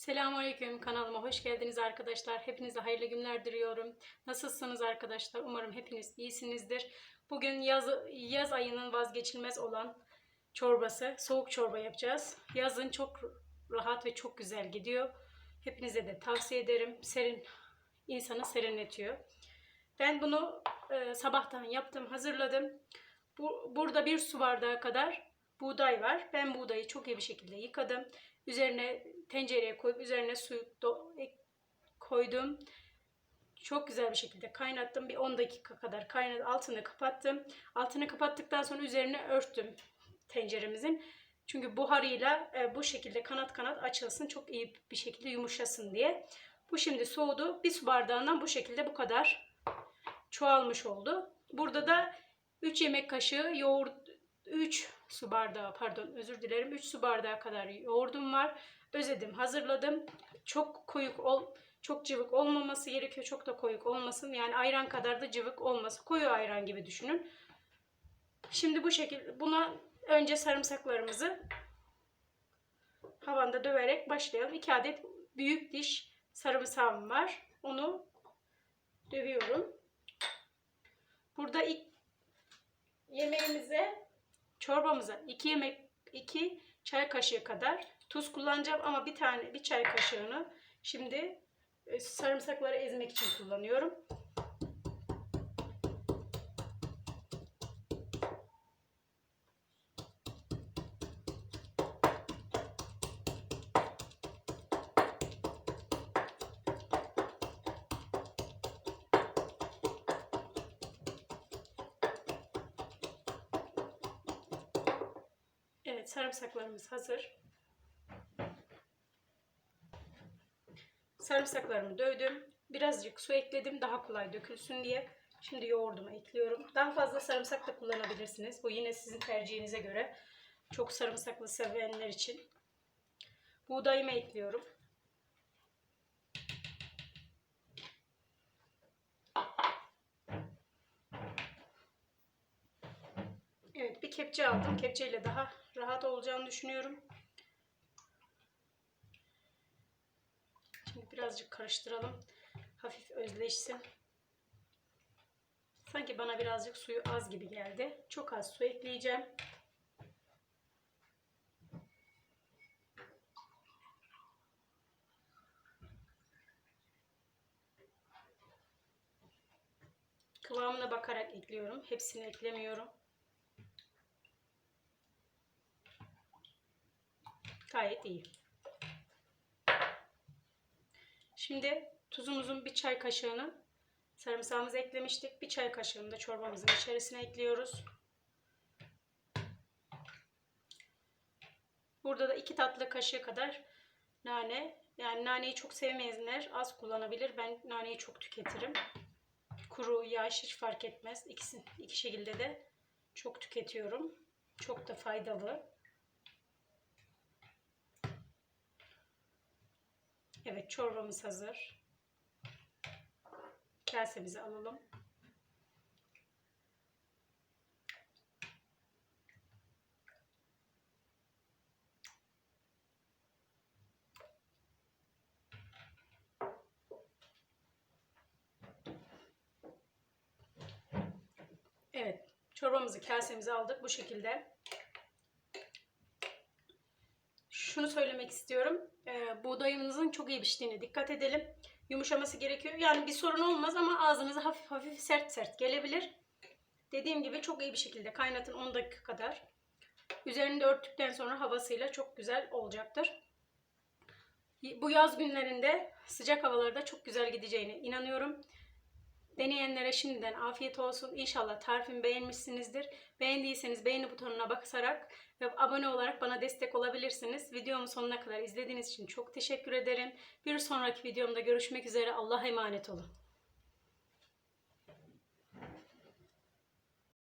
Selamünaleyküm kanalıma hoş geldiniz arkadaşlar. Hepinize hayırlı günler diliyorum. Nasılsınız arkadaşlar? Umarım hepiniz iyisinizdir. Bugün yaz, yaz ayının vazgeçilmez olan çorbası, soğuk çorba yapacağız. Yazın çok rahat ve çok güzel gidiyor. Hepinize de tavsiye ederim. Serin, insanı serinletiyor. Ben bunu e, sabahtan yaptım, hazırladım. Bu, burada bir su bardağı kadar buğday var. Ben buğdayı çok iyi bir şekilde yıkadım. Üzerine tencereye koyup üzerine suyu ek- koydum. Çok güzel bir şekilde kaynattım. Bir 10 dakika kadar kaynadı. Altını kapattım. Altını kapattıktan sonra üzerine örttüm tenceremizin. Çünkü buharıyla e, bu şekilde kanat kanat açılsın. Çok iyi bir şekilde yumuşasın diye. Bu şimdi soğudu. Bir su bardağından bu şekilde bu kadar çoğalmış oldu. Burada da 3 yemek kaşığı yoğurt 3 su bardağı pardon özür dilerim 3 su bardağı kadar yoğurdum var. Özedim hazırladım. Çok koyuk ol çok cıvık olmaması gerekiyor. Çok da koyuk olmasın. Yani ayran kadar da cıvık olmasın. Koyu ayran gibi düşünün. Şimdi bu şekilde buna önce sarımsaklarımızı havanda döverek başlayalım. 2 adet büyük diş sarımsağım var. Onu dövüyorum. Burada ilk yemeğimize çorbamıza 2 yemek 2 çay kaşığı kadar tuz kullanacağım ama bir tane bir çay kaşığını şimdi e, sarımsakları ezmek için kullanıyorum. Sarımsaklarımız hazır. Sarımsaklarımı dövdüm. Birazcık su ekledim daha kolay dökülsün diye. Şimdi yoğurdumu ekliyorum. Daha fazla sarımsak da kullanabilirsiniz. Bu yine sizin tercihinize göre. Çok sarımsaklı sevenler için. Buğdayımı ekliyorum. Evet bir kepçe aldım. Kepçeyle daha rahat olacağını düşünüyorum. Şimdi birazcık karıştıralım. Hafif özleşsin. Sanki bana birazcık suyu az gibi geldi. Çok az su ekleyeceğim. Kıvamına bakarak ekliyorum. Hepsini eklemiyorum. Gayet iyi. Şimdi tuzumuzun bir çay kaşığını sarımsağımızı eklemiştik. Bir çay kaşığını da çorbamızın içerisine ekliyoruz. Burada da iki tatlı kaşığı kadar nane. Yani naneyi çok sevmeyenler az kullanabilir. Ben naneyi çok tüketirim. Kuru, yaş hiç fark etmez. İkisi, iki şekilde de çok tüketiyorum. Çok da faydalı. Evet çorbamız hazır. Kasemizi alalım. Evet çorbamızı kasemize aldık bu şekilde. Şunu söylemek istiyorum. Ee, buğdayımızın çok iyi piştiğine dikkat edelim. Yumuşaması gerekiyor. Yani bir sorun olmaz ama ağzınıza hafif hafif sert sert gelebilir. Dediğim gibi çok iyi bir şekilde kaynatın 10 dakika kadar. Üzerini de örttükten sonra havasıyla çok güzel olacaktır. Bu yaz günlerinde sıcak havalarda çok güzel gideceğine inanıyorum. Deneyenlere şimdiden afiyet olsun. İnşallah tarifimi beğenmişsinizdir. Beğendiyseniz beğeni butonuna basarak ve abone olarak bana destek olabilirsiniz. Videomu sonuna kadar izlediğiniz için çok teşekkür ederim. Bir sonraki videomda görüşmek üzere. Allah'a emanet olun.